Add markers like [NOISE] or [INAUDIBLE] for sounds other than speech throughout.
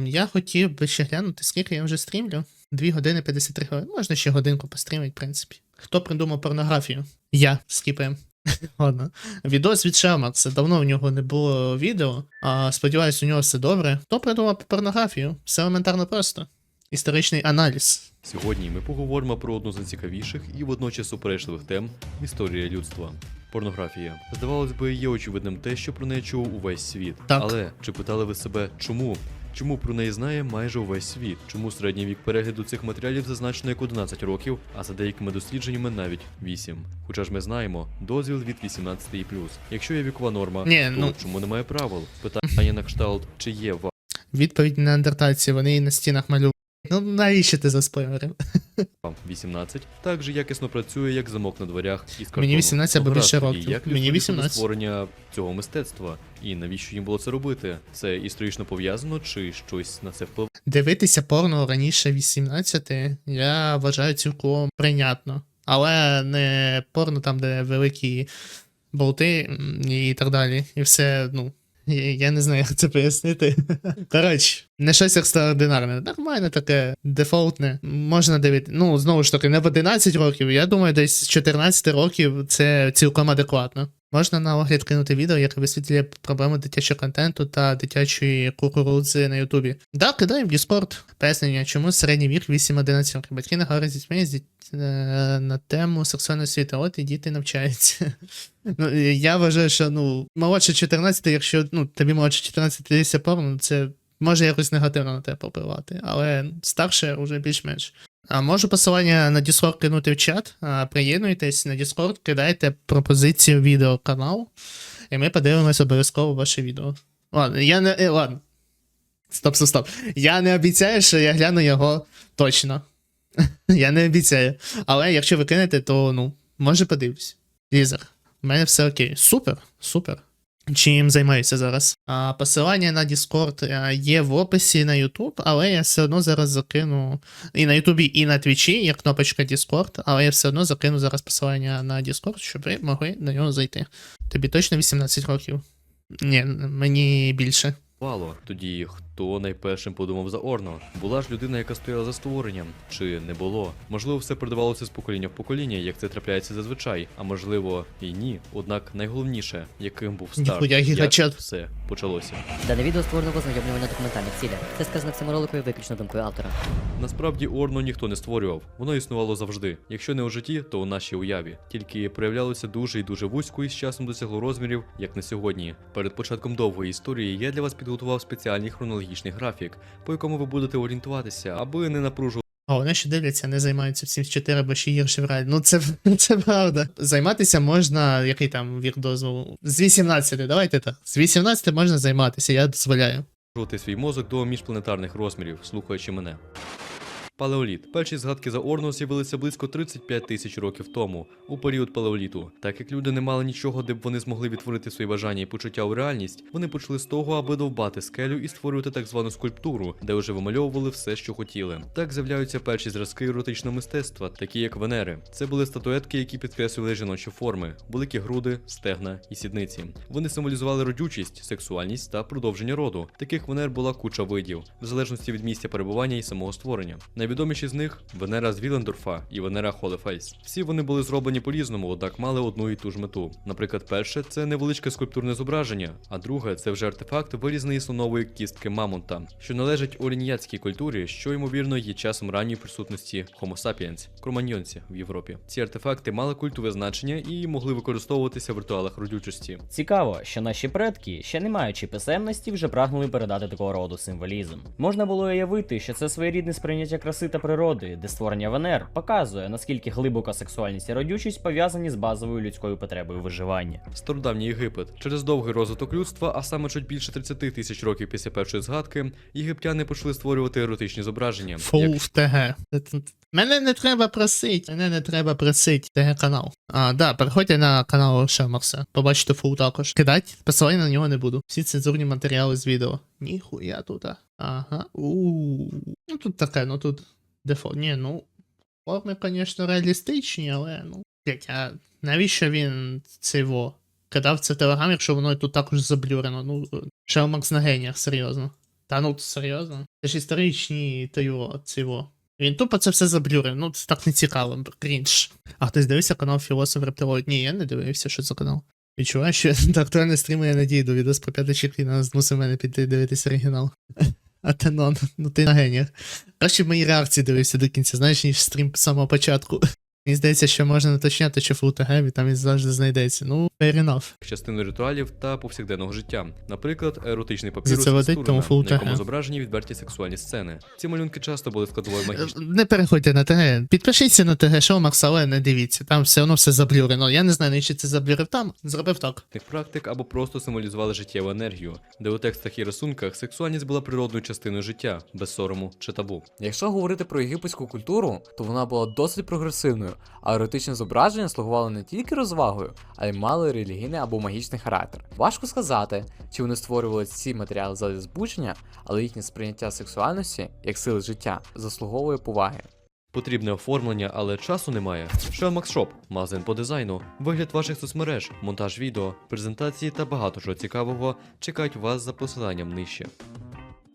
ем, я хотів би ще глянути, скільки я вже стрімлю. 2 години 53 хвилин. Можна ще годинку пострімити, в принципі. Хто придумав порнографію? Я скіпаємо. [LAUGHS] Ладно. Відос від Шелмакса. Давно в нього не було відео. А сподіваюсь, у нього все добре. Хто придумав порнографію? Все елементарно просто. Історичний аналіз. Сьогодні ми поговоримо про одну з найцікавіших і водночас суперечливих тем в історії людства. Порнографія. Здавалось би, є очевидним те, що про неї чув увесь світ. Так. Але чи питали ви себе, чому? Чому про неї знає майже увесь світ? Чому середній вік перегляду цих матеріалів зазначено як 11 років, а за деякими дослідженнями навіть 8? Хоча ж ми знаємо, дозвіл від 18 і плюс. Якщо є вікова норма, Ні, то ну- чому немає правил? Питання на кшталт, чи є Відповідь на андертальці, вони і на стінах малюють. Ну навіщо ти заспойлерив? [LAUGHS] 18 так же якісно працює, як замок на дверях із картону. Мені 18 або більше років. Як Мені 18. створення цього мистецтва? І навіщо їм було це робити? Це історично пов'язано чи щось на це впливає? Дивитися порно раніше 18, я вважаю цілком прийнятно. Але не порно там, де великі болти і так далі. І все, ну. Я не знаю, як це пояснити. Коротше, не щось екстраординарне. Нормальне таке, дефолтне. Можна дивити. Ну, знову ж таки, не в 11 років. Я думаю, десь з 14 років це цілком адекватно. Можна на огляд кинути відео, яке висвітлює проблеми дитячого контенту та дитячої кукурудзи на Ютубі. Да, кидаємо в Discord. Пояснення, чому середній вік 8-11 років. Батьки не з дітьми з діт... е, на тему сексуальної освіти. От і діти навчаються. [LAUGHS] Ну, я вважаю, що ну, молодше 14, якщо ну, тобі молодше 14 дивишся порно, це може якось негативно на тебе попливати, але старше вже більш-менш. А можу посилання на Discord кинути в чат. Приєднуйтесь на Discord, кидайте пропозицію відеоканал, і ми подивимось обов'язково ваше відео. Ладно, я не. е, Ладно. Стоп, стоп, стоп. Я не обіцяю, що я гляну його точно. [LAUGHS] я не обіцяю. Але якщо ви кинете, то ну, може подивлюсь. Лізер. У мене все окей. Супер, супер. Чим займаюся зараз? А, посилання на Discord е, є в описі на YouTube, але я все одно зараз закину і на Ютубі, і на Твічі є кнопочка Discord, але я все одно закину зараз посилання на Discord, щоб ви могли на нього зайти. Тобі точно 18 років? Ні, мені більше. Тоді хто найпершим подумав за Орно? Була ж людина, яка стояла за створенням, чи не було? Можливо, все передавалося з покоління в покоління, як це трапляється зазвичай, а можливо і ні. Однак найголовніше, яким був старт, Ніхуя як гігачат. все почалося. Дане відео створено в ознайомлювання документальних цілях. Це сказано в цьому ролику і виключно думкою автора. Насправді Орно ніхто не створював, воно існувало завжди. Якщо не у житті, то у нашій уяві. Тільки проявлялося дуже і дуже вузько і з часом досягло розмірів, як на сьогодні. Перед початком довгої історії я для вас підготував спеціальний хронологічний графік, по якому ви будете орієнтуватися, аби не напружувати. А вони ще дивляться, не займаються всім з 4 або ще гірше в реалі. Ну це, [LAUGHS] це правда. Займатися можна, який там вік дозволу? З 18, давайте так. З 18 можна займатися, я дозволяю. свій мозок до міжпланетарних розмірів, слухаючи мене. Палеоліт. Перші згадки за Орно з'явилися близько 35 тисяч років тому, у період палеоліту. Так як люди не мали нічого, де б вони змогли відтворити свої бажання і почуття у реальність, вони почали з того, аби довбати скелю і створювати так звану скульптуру, де вже вимальовували все, що хотіли. Так з'являються перші зразки еротичного мистецтва, такі як Венери. Це були статуетки, які підкреслювали жіночі форми, великі груди, стегна і сідниці. Вони символізували родючість, сексуальність та продовження роду. Таких Венер була куча видів, в залежності від місця перебування і самого створення. Найвідоміші з них Венера з Вілендорфа і Венера Холефейс. Всі вони були зроблені по-різному, однак мали одну і ту ж мету. Наприклад, перше це невеличке скульптурне зображення, а друге це вже артефакт вирізаний слонової кістки мамонта, що належить орініятській культурі, що ймовірно є часом ранньої присутності Homo sapiens, кроманьйонці в Європі. Ці артефакти мали культове значення і могли використовуватися в ритуалах родючості. Цікаво, що наші предки, ще не маючи писемності, вже прагнули передати такого роду символізм. Можна було уявити, що це своєрідне сприйняття краси та природи, де створення Венер показує, наскільки глибока сексуальність і родючість пов'язані з базовою людською потребою виживання. Стародавній Єгипет. Через довгий розвиток людства, а саме чуть більше 30 тисяч років після першої згадки, єгиптяни почали створювати еротичні зображення. Фу, Як в ТГ. Мене не треба просити, мене не треба просити. ТГ канал. А, да, переходьте на канал Шелмакса. Побачите фул також. Кидать, посилання на нього не буду. Всі цензурні матеріали з відео. Ніхуя тут. Ага. у Ну тут таке, ну тут дефолт. Ні, ну. Форми, звісно, реалістичні, але ну. Блять, а навіщо він цього? Кидав це в телеграм, якщо воно тут також заблюрено. Ну, Шелмакс на геніях, серйозно. Та ну серйозно. Це ж історичні тойо, цього. Він тупо це все заблюрив. Ну, це так не цікаво, крінж. А хтось дивився канал Філософ Рептилоїд? Ні, я не дивився, що це канал. Відчуваю, що [LAUGHS] до актуальної стріму я надію до Відос про п'ятий нас змусив мене піти дивитися оригінал. [LAUGHS] А Тенон, ну ти на геніях. Краще б мої реакції дивився до кінця, знаєш, ніж стрім з самого початку. Мені здається, що можна уточняти, що флута гемі там і завжди знайдеться. Ну, fair enough. частиною ритуалів та повсякденного життя. Наприклад, еротичний папірус це із тому Турина, на якому зображені відверті сексуальні сцени. Ці малюнки часто були складовою магічних Не переходьте на ТГ. Підпишіться на ТГ шоу Макс, але не дивіться. Там все одно все заблюрено. Я не знаю, навіщо це заблюрив там. Зробив так. практик або просто символізували життєву енергію, де у текстах і рисунках сексуальність була природною частиною життя, без сорому чи табу. Якщо говорити про єгипетську культуру, то вона була досить прогресивною, а еротичні зображення слугували не тільки розвагою, а й мали релігійний або магічний характер. Важко сказати, чи вони створювали ці матеріали задля збудження, але їхнє сприйняття сексуальності як сили життя заслуговує поваги. Потрібне оформлення, але часу немає. Shell Shop, магазин по дизайну, вигляд ваших соцмереж, монтаж відео, презентації та багато чого цікавого чекають вас за посиланням нижче.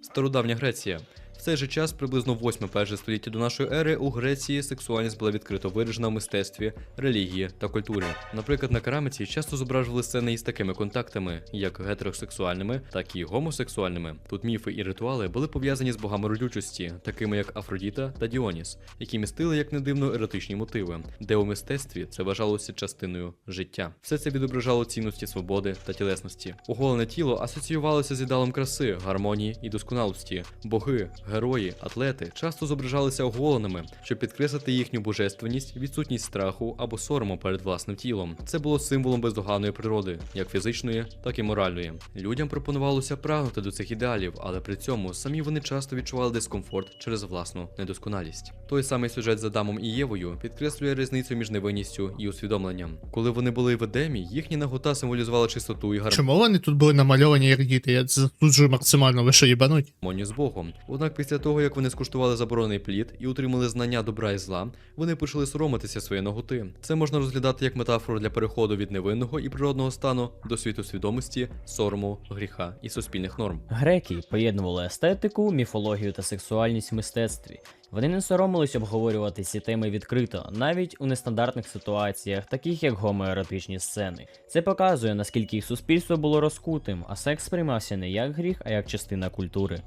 Стародавня Греція. Цей же час, приблизно 8 перше століття до нашої ери, у Греції сексуальність була відкрито виражена в мистецтві, релігії та культурі. Наприклад, на кераміці часто зображували сцени із такими контактами, як гетеросексуальними, так і гомосексуальними. Тут міфи і ритуали були пов'язані з богами родючості, такими як Афродіта та Діоніс, які містили, як не дивно, еротичні мотиви, де у мистецтві це вважалося частиною життя. Все це відображало цінності свободи та тілесності. Оголене тіло асоціювалося з ідеалом краси, гармонії і досконалості. Боги, герої, атлети часто зображалися оголеними, щоб підкреслити їхню божественність, відсутність страху або сорому перед власним тілом. Це було символом бездоганної природи, як фізичної, так і моральної. Людям пропонувалося прагнути до цих ідеалів, але при цьому самі вони часто відчували дискомфорт через власну недосконалість. Той самий сюжет з Адамом і Євою підкреслює різницю між невинністю і усвідомленням. Коли вони були в Едемі, їхня нагота символізувала чистоту і гармонію. Чому вони тут були намальовані як діти? Я засуджую максимально, що їбануть? гармонію з Богом. Однак після того, як вони скуштували заборонений плід і отримали знання добра і зла, вони почали соромитися своєї ноготи. Це можна розглядати як метафору для переходу від невинного і природного стану до світу свідомості, сорому, гріха і суспільних норм. Греки поєднували естетику, міфологію та сексуальність в мистецтві. Вони не соромились обговорювати ці теми відкрито, навіть у нестандартних ситуаціях, таких як гомоеротичні сцени. Це показує, наскільки їх суспільство було розкутим, а секс сприймався не як гріх, а як частина культури.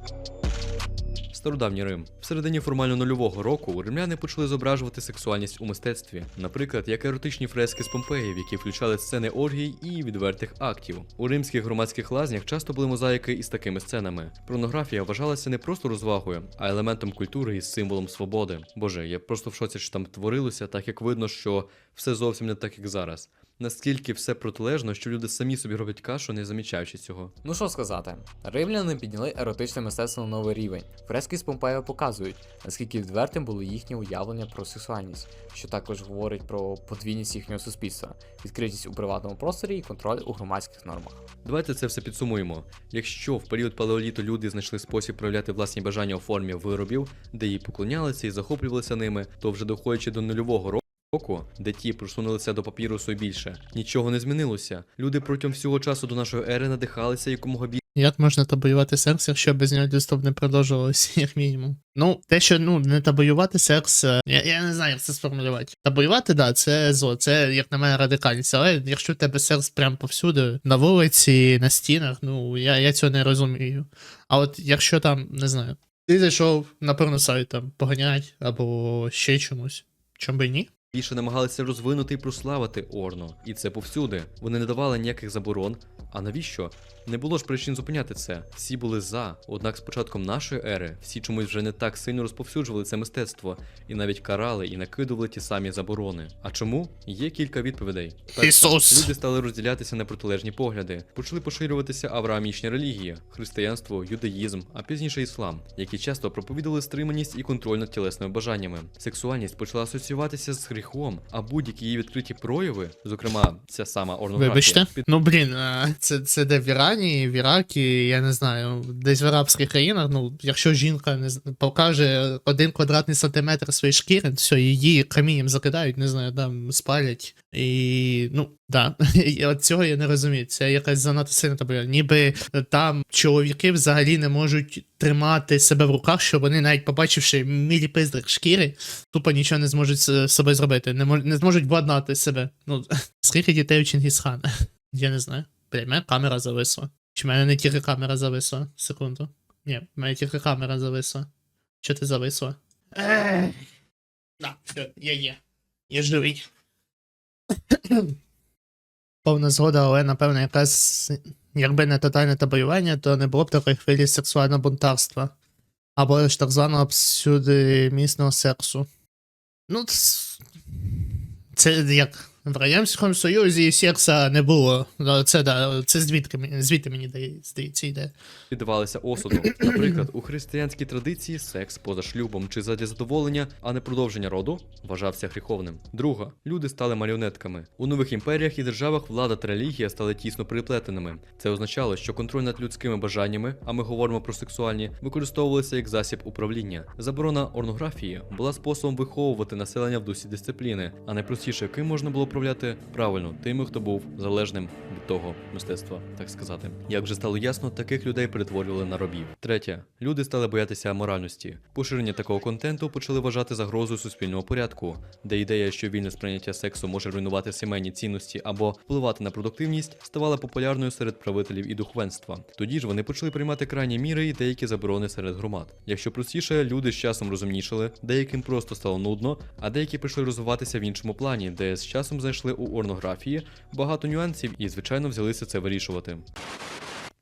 Стародавній Рим. В середині формально нульового року римляни почали зображувати сексуальність у мистецтві, наприклад, як еротичні фрески з Помпеїв, які включали сцени оргій і відвертих актів. У римських громадських лазнях часто були мозаїки із такими сценами. Порнографія вважалася не просто розвагою, а елементом культури і символом свободи. Боже, я просто в шоці, що там творилося, так як видно, що все зовсім не так, як зараз. Наскільки все протилежно, що люди самі собі роблять кашу, не замічаючи цього. Ну що сказати, римляни підняли еротичне мистецтво на новий рівень. Фрески з Помпея показують, наскільки відвертим було їхнє уявлення про сексуальність, що також говорить про подвійність їхнього суспільства, відкритість у приватному просторі і контроль у громадських нормах. Давайте це все підсумуємо. Якщо в період палеоліту люди знайшли спосіб проявляти власні бажання у формі виробів, де їй поклонялися і захоплювалися ними, то вже доходячи до нульового року. Року, де ті просунулися до папірусу більше, нічого не змінилося. Люди протягом всього часу до нашої ери надихалися якомога більше. Як можна табоювати секс, якщо без нього діступ не продовжувалося, [LAUGHS] як мінімум? Ну, те, що ну не табоювати секс, я, я не знаю, як це сформулювати. Табоювати, да, це зло, це, як на мене, радикальність. Але якщо в тебе секс прям повсюди, на вулиці, на стінах, ну я, я цього не розумію. А от якщо там, не знаю, ти зайшов на порносайт там поганять або ще чомусь, чому би ні? Більше намагалися розвинути і прославити Орно, і це повсюди. Вони не давали ніяких заборон. А навіщо? Не було ж причин зупиняти це. Всі були за. Однак з початком нашої ери всі чомусь вже не так сильно розповсюджували це мистецтво і навіть карали і накидували ті самі заборони. А чому? Є кілька відповідей. Перше, Ісус! люди стали розділятися на протилежні погляди. Почали поширюватися авраамічні релігії, християнство, юдаїзм, а пізніше іслам, які часто проповідували стриманість і контроль над тілесними бажаннями. Сексуальність почала асоціюватися з гріхом, а будь-які її відкриті прояви, зокрема, ця сама орнографія, Вибачте. під- Ну блін, це, це де в Ірані, в Іракі, я не знаю, десь в арабських країнах, ну, якщо жінка не покаже один квадратний сантиметр своєї шкіри, все, її камінням закидають, не знаю, там спалять. І ну, да, [LAUGHS] і от цього я не розумію. Це якась занадто сильна табуя. Ніби там чоловіки взагалі не можуть тримати себе в руках, що вони навіть побачивши міліпиздрик шкіри, тупо нічого не зможуть з собою зробити. Не, мож, не зможуть владнати себе. Ну, [LAUGHS] скільки дітей у Чингісхана? [LAUGHS] Я не знаю. Бля, в мене камера зависла. Чи в мене не тільки камера зависла? Секунду. Ні, в мене тільки камера зависла. Що ти зависла? Да, я є. Я живий. [COUGHS] Повна згода, але напевно якась. Якби не тотальне табоювання, то не було б такої хвилі сексуального бунтарства. Або ж так званого абсюдимісного сексу. Ну, це як в Радянському Союзі секса не було. Це, да, це звідки, звідти мені дає- здається йде. піддавалися осуду. Наприклад, у християнській традиції секс поза шлюбом чи задля задоволення, а не продовження роду, вважався гріховним. Друга, люди стали маріонетками. У нових імперіях і державах влада та релігія стали тісно приплетеними. Це означало, що контроль над людськими бажаннями, а ми говоримо про сексуальні, використовувалися як засіб управління. Заборона орнографії була способом виховувати населення в дусі дисципліни, а найпростіше, ким можна було управляти правильно тими, хто був залежним від того мистецтва, так сказати. Як вже стало ясно, таких людей перетворювали на робів. Третє, люди стали боятися аморальності. Поширення такого контенту почали вважати загрозою суспільного порядку, де ідея, що вільне сприйняття сексу може руйнувати сімейні цінності або впливати на продуктивність, ставала популярною серед правителів і духовенства. Тоді ж вони почали приймати крайні міри і деякі заборони серед громад. Якщо простіше, люди з часом розумнішали, деяким просто стало нудно, а деякі почали розвиватися в іншому плані, де з часом знайшли у орнографії багато нюансів і, звичайно, взялися це вирішувати.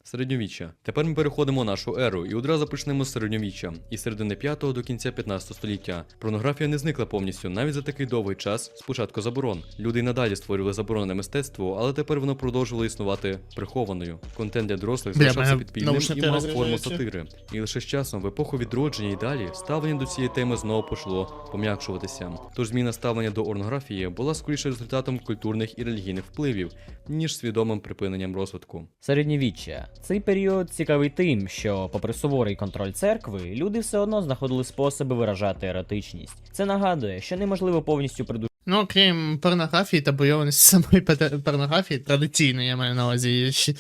Середньовіччя. Тепер ми переходимо в нашу еру і одразу почнемо з середньовіччя і середини 5 до кінця 15 століття. Порнографія не зникла повністю навіть за такий довгий час. Спочатку заборон. Люди й надалі створювали заборонене мистецтво, але тепер воно продовжувало існувати прихованою. Контент для дорослих залишався підпільним і мав форму сатири. І лише з часом, в епоху відродження і далі, ставлення до цієї теми знову почало пом'якшуватися. Тож зміна ставлення до орнографії була скоріше результатом культурних і релігійних впливів, ніж свідомим припиненням розвитку. Середньовіччя. Цей період цікавий тим, що, попри суворий контроль церкви, люди все одно знаходили способи виражати еретичність. Це нагадує, що неможливо повністю придушити Ну, крім порнографії та бойованості самої порнографії, традиційної, я маю на увазі. ще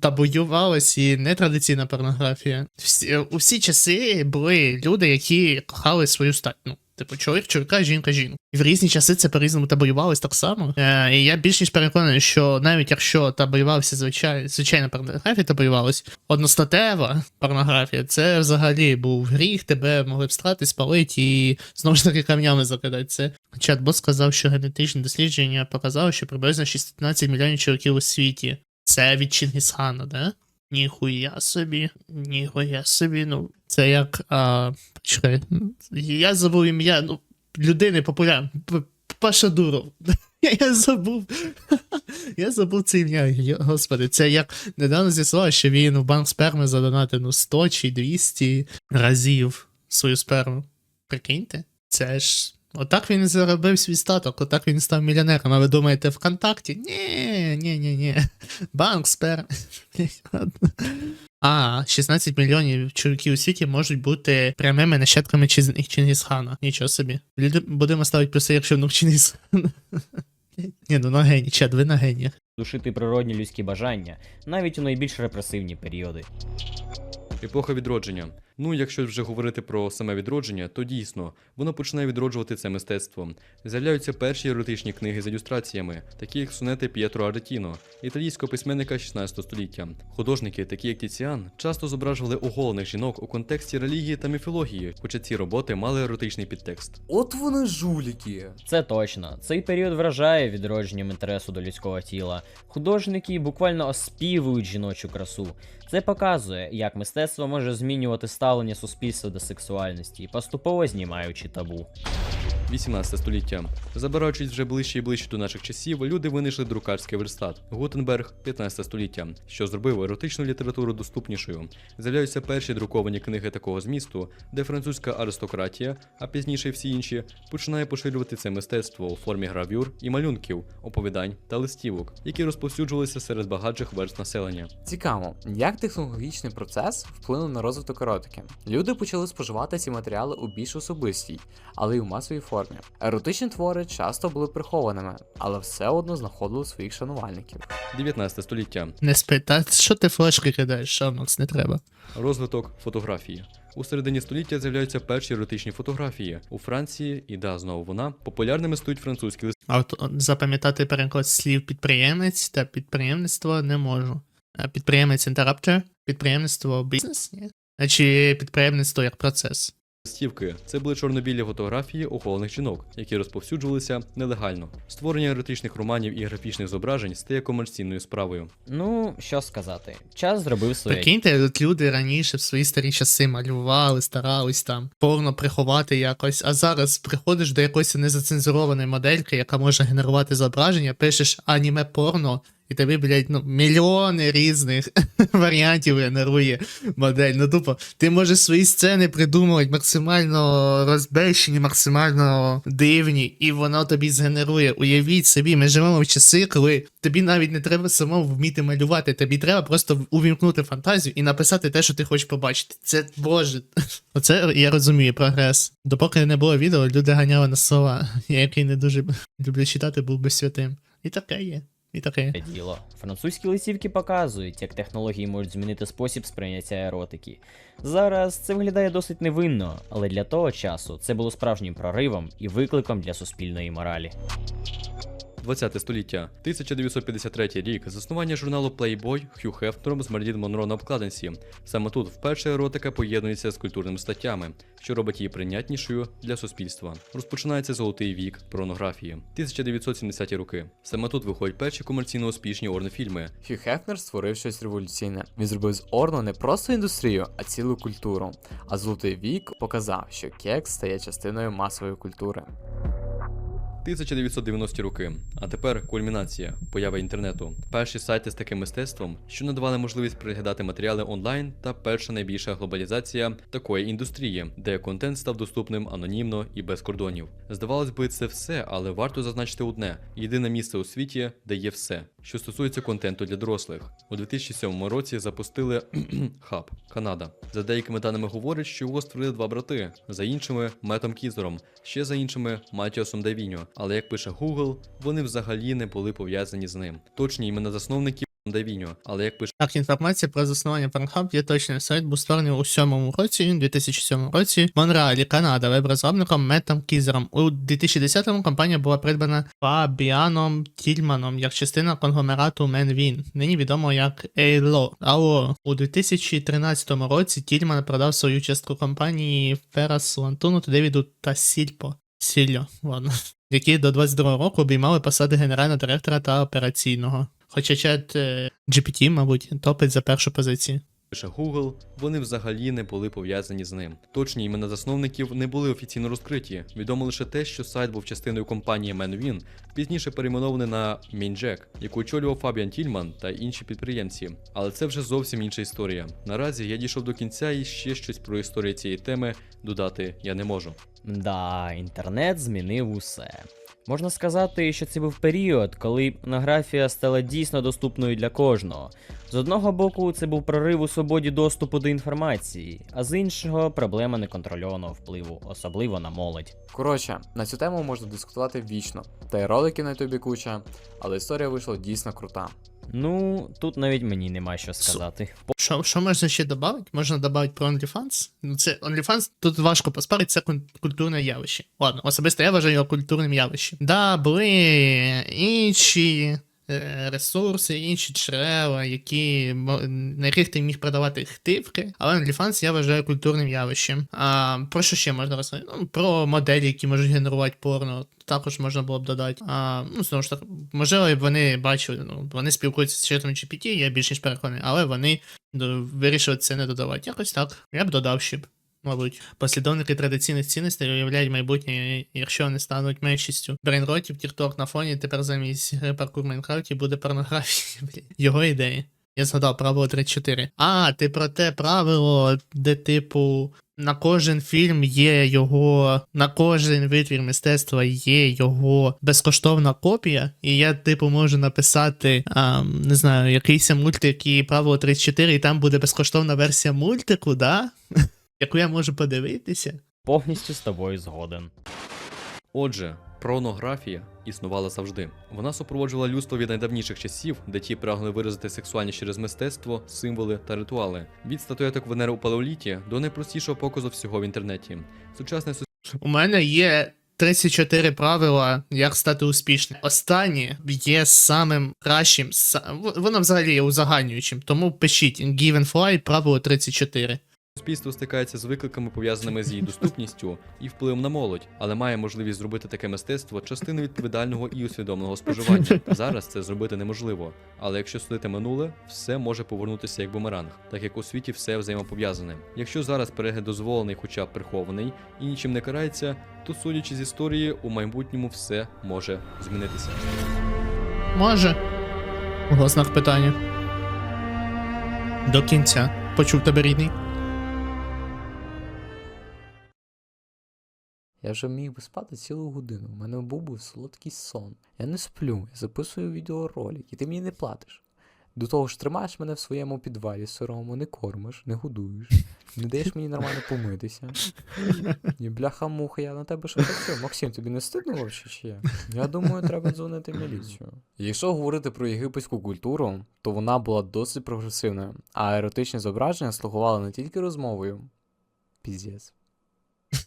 Табуювалась і нетрадиційна порнографія. Всі, у всі часи були люди, які кохали свою стать. Ну, типу, чоловік, чоловіка, жінка, жінку. І в різні часи це по-різному табуювалось так само. Е, і я більш ніж переконаний, що навіть якщо табуювався звичай, звичайна порнографія табуювалась, одностатева порнографія, це взагалі був гріх, тебе могли б страти, спалити і знову ж таки камнями закидати. Це чат-бот сказав, що генетичне дослідження показало, що приблизно 16 мільйонів чоловіків у світі. Це від Чингісхана, да? Ніхуя собі, ніхуя собі, ну, це як. А, чекай, я забув ім'я, ну, людини популярної. Паша Дуров. [LAUGHS] Я забув. [LAUGHS] Я забув це ім'я. Господи, це як недавно з'ясував, що він у банк сперми задонатив ну, 100 чи 200 разів свою сперму. Прикиньте, це ж. Отак він і заробив свій статок, отак він став мільйонером. А ви думаєте, ВКонтакті? Ні, ні, ні, ні. Банк сперм. А, 16 мільйонів чоловіків у світі можуть бути прямими нащадками Чингісхана. Нічого собі. Люди будемо ставити плюси, якщо внук Чингісхана. Ні, ну на гені, чат, ви на гені. природні людські бажання, навіть у найбільш репресивні періоди. Епоха відродження. Ну, якщо вже говорити про саме відродження, то дійсно воно починає відроджувати це мистецтво. З'являються перші еротичні книги з ілюстраціями, такі як сонети П'єтро Аретіно, італійського письменника 16 століття. Художники, такі як Тіціан, часто зображували оголених жінок у контексті релігії та міфології, хоча ці роботи мали еротичний підтекст. От вони жуліки. Це точно. Цей період вражає відродженням інтересу до людського тіла. Художники буквально оспівують жіночу красу. Це показує, як мистецтво може змінювати ставлення суспільства до сексуальності, поступово знімаючи табу. 18 століття. Забираючись вже ближче і ближче до наших часів, люди винайшли друкарський верстат. Гутенберг 15 століття, що зробив еротичну літературу доступнішою. З'являються перші друковані книги такого змісту, де французька аристократія, а пізніше всі інші, починає поширювати це мистецтво у формі гравюр і малюнків, оповідань та листівок, які розповсюджувалися серед багатших верст населення. Цікаво, як технологічний процес вплинув на розвиток еротики. Люди почали споживати ці матеріали у більш особистій, але й у масовій формі. Еротичні твори часто були прихованими, але все одно знаходили своїх шанувальників. 19 століття. Не спи, та що ти флешки кидаєш, Шарнокс, не треба. Розвиток фотографії. У середині століття з'являються перші еротичні фотографії. У Франції, і да, знову вона, популярними стають французькі А от запам'ятати переклад слів підприємець та підприємництво не можу. А Підприємець інтераптор, підприємництво бізнес, ні? А Чи підприємництво як процес? Листівки. Це були чорнобілі фотографії оголених жінок, які розповсюджувалися нелегально. Створення еротичних романів і графічних зображень стає комерційною справою. Ну, що сказати, час зробив своє. Прикиньте, от люди раніше в свої старі часи малювали, старались там порно приховати якось, а зараз приходиш до якоїсь незацензурованої модельки, яка може генерувати зображення, пишеш аніме порно, і тобі, блядь, ну, мільйони різних [LAUGHS] варіантів генерує модель. Ну тупо, ти можеш свої сцени придумувати максимально розбещені, максимально дивні, і воно тобі згенерує. Уявіть собі, ми живемо в часи, коли тобі навіть не треба самому вміти малювати, тобі треба просто увімкнути фантазію і написати те, що ти хочеш побачити. Це боже. [LAUGHS] Оце я розумію прогрес. Допоки не було відео, люди ганяли на слова. [LAUGHS] Я який не дуже люблю читати, був би святим. І таке є. І таке діло. Французькі листівки показують, як технології можуть змінити спосіб сприйняття еротики. Зараз це виглядає досить невинно, але для того часу це було справжнім проривом і викликом для суспільної моралі. 20 століття, 1953 рік, заснування журналу Playboy Хью Хефнером з Марлін Монро на обкладинці. Саме тут вперше еротика поєднується з культурними статтями, що робить її прийнятнішою для суспільства. Розпочинається золотий вік порнографії. 1970-ті роки. Саме тут виходять перші комерційно успішні орнофільми. Хью Хефнер створив щось революційне. Він зробив з Орно не просто індустрію, а цілу культуру. А золотий вік показав, що кекс стає частиною масової культури. 1990 роки. А тепер кульмінація, поява інтернету. Перші сайти з таким мистецтвом, що надавали можливість переглядати матеріали онлайн, та перша найбільша глобалізація такої індустрії, де контент став доступним анонімно і без кордонів. Здавалось би, це все, але варто зазначити одне: єдине місце у світі, де є все, що стосується контенту для дорослих. У 2007 році запустили [CLEARS THROAT] хаб Канада. За деякими даними говорять, що його створили два брати, за іншими Метом Кізером, ще за іншими Матіосом Давіньо. Але як пише Google, вони взагалі не були пов'язані з ним. Точні імена засновників Давіньо, але як пише Так, інформація про заснування Pornhub є точним. Сайт був створений у 7 році, 2007 році, в Монреалі, Канада, веб-розробником Меттом Кізером. У 2010-му компанія була придбана Фабіаном Тільманом як частина конгломерату Менвін, нині відомо як Ейло. АО. У 2013 році Тільман продав свою частку компанії Ферас Лантуну та Девіду Тасільпо. Сільо, ладно. [LAUGHS] Які до 22 року обіймали посади генерального директора та операційного. Хоча чат е, GPT, мабуть, топить за першу позицію. Пише Google, вони взагалі не були пов'язані з ним. Точні імена засновників не були офіційно розкриті. Відомо лише те, що сайт був частиною компанії Menwin, пізніше перейменований на Mainjack, яку очолював Фабіан Тільман та інші підприємці. Але це вже зовсім інша історія. Наразі я дійшов до кінця і ще щось про історію цієї теми додати я не можу. Да, інтернет змінив усе. Можна сказати, що це був період, коли порнографія стала дійсно доступною для кожного. З одного боку, це був прорив у свободі доступу до інформації, а з іншого проблема неконтрольованого впливу, особливо на молодь. Коротше, на цю тему можна дискутувати вічно, та й роликів на ютубі куча, але історія вийшла дійсно крута. Ну, тут навіть мені нема що сказати. Що, що можна ще додати? Можна додати про OnlyFans. Ну, це OnlyFans тут важко поспорити, це культурне явище. Ладно, особисто я вважаю його культурним явищем. Да, були інші ресурси, інші джерела, які, на яких ти міг продавати хтивки, але OnlyFans я вважаю культурним явищем. А про що ще можна розповісти? Ну, про моделі, які можуть генерувати порно. Також можна було б додати. А, ну, знову ж таки, можливо, вони бачили, ну, вони спілкуються з чатом GPT, я більш ніж переконаний, але вони вирішили це не додавати. Якось так. Я б додав ще б. Мабуть, послідовники традиційних цінностей уявляють майбутнє, якщо вони стануть меншістю. Брейнротів, TikTok на фоні тепер замість гри паркур в Майнкрафті буде порнографія. [LAUGHS] Його ідеї. Я згадав правило 34. А, ти про те правило, де, типу, на кожен фільм є його, на кожен витвір мистецтва є його безкоштовна копія, і я, типу, можу написати, а, не знаю, якийсь мультик і правило 34, і там буде безкоштовна версія мультику, да? [LAUGHS] Яку я можу подивитися. Повністю з тобою згоден. Отже, порнографія існувала завжди. Вона супроводжувала людство від найдавніших часів, де ті прагнули виразити сексуальність через мистецтво, символи та ритуали. Від статуеток Венери у палеоліті до найпростішого показу всього в інтернеті. Сучасне У мене є 34 правила, як стати успішним. Останнє є самим кращим, воно взагалі є узагальнюючим. Тому пишіть Give and Fly, правило 34. Суспільство стикається з викликами, пов'язаними з її доступністю і впливом на молодь, але має можливість зробити таке мистецтво частиною відповідального і усвідомленого споживання. Зараз це зробити неможливо. Але якщо судити минуле, все може повернутися як бумеранг, так як у світі все взаємопов'язане. Якщо зараз перегляд дозволений, хоча б прихований, і нічим не карається, то судячи з історії, у майбутньому все може змінитися. Може. Знак питання. До кінця. Почув тебе рідний. Я вже міг би спати цілу годину. У мене був би солодкий сон. Я не сплю, я записую відеоролик, і ти мені не платиш. До того ж, тримаєш мене в своєму підвалі сирому, не кормиш, не годуєш, не даєш мені нормально помитися. І бляха-муха, я на тебе що працюю. Максим, тобі не стидно взагалі чи як? Я думаю, треба дзвонити в міліцію. Якщо говорити про єгипетську культуру, то вона була досить прогресивною, а еротичні зображення слугували не тільки розмовою. Піздець.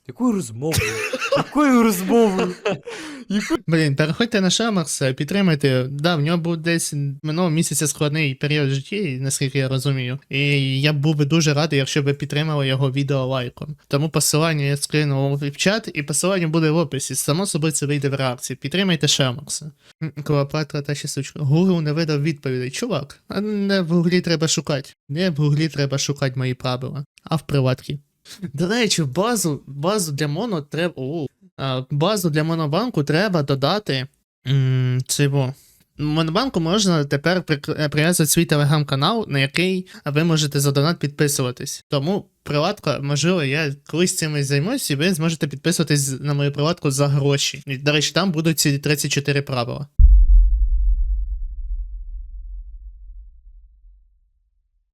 Якою розмовою? Якою розмовою? Блін, переходьте на Шамарс, підтримайте. Да, в нього був десь минулого місяця складний період житті, наскільки я розумію. І я був би дуже радий, якщо ви підтримали його відео лайком. Тому посилання я скинув в чат, і посилання буде в описі. Само собою це вийде в реакції. Підтримайте Шамарса. Клеопатра та ще сучка. Гуру не видав відповідей. Чувак, а не в гуглі треба шукати. Не в гуглі треба шукати мої правила, а в приватці. До речі, базу, базу для моно треба. О, базу для монобанку треба додати. м. Монобанку можна тепер е, прив'язати свій телеграм-канал, на який ви можете за донат підписуватись. Тому приватка, можливо, я колись цим займусь, і ви зможете підписуватись на мою приватку за гроші. До речі, там будуть ці 34 правила.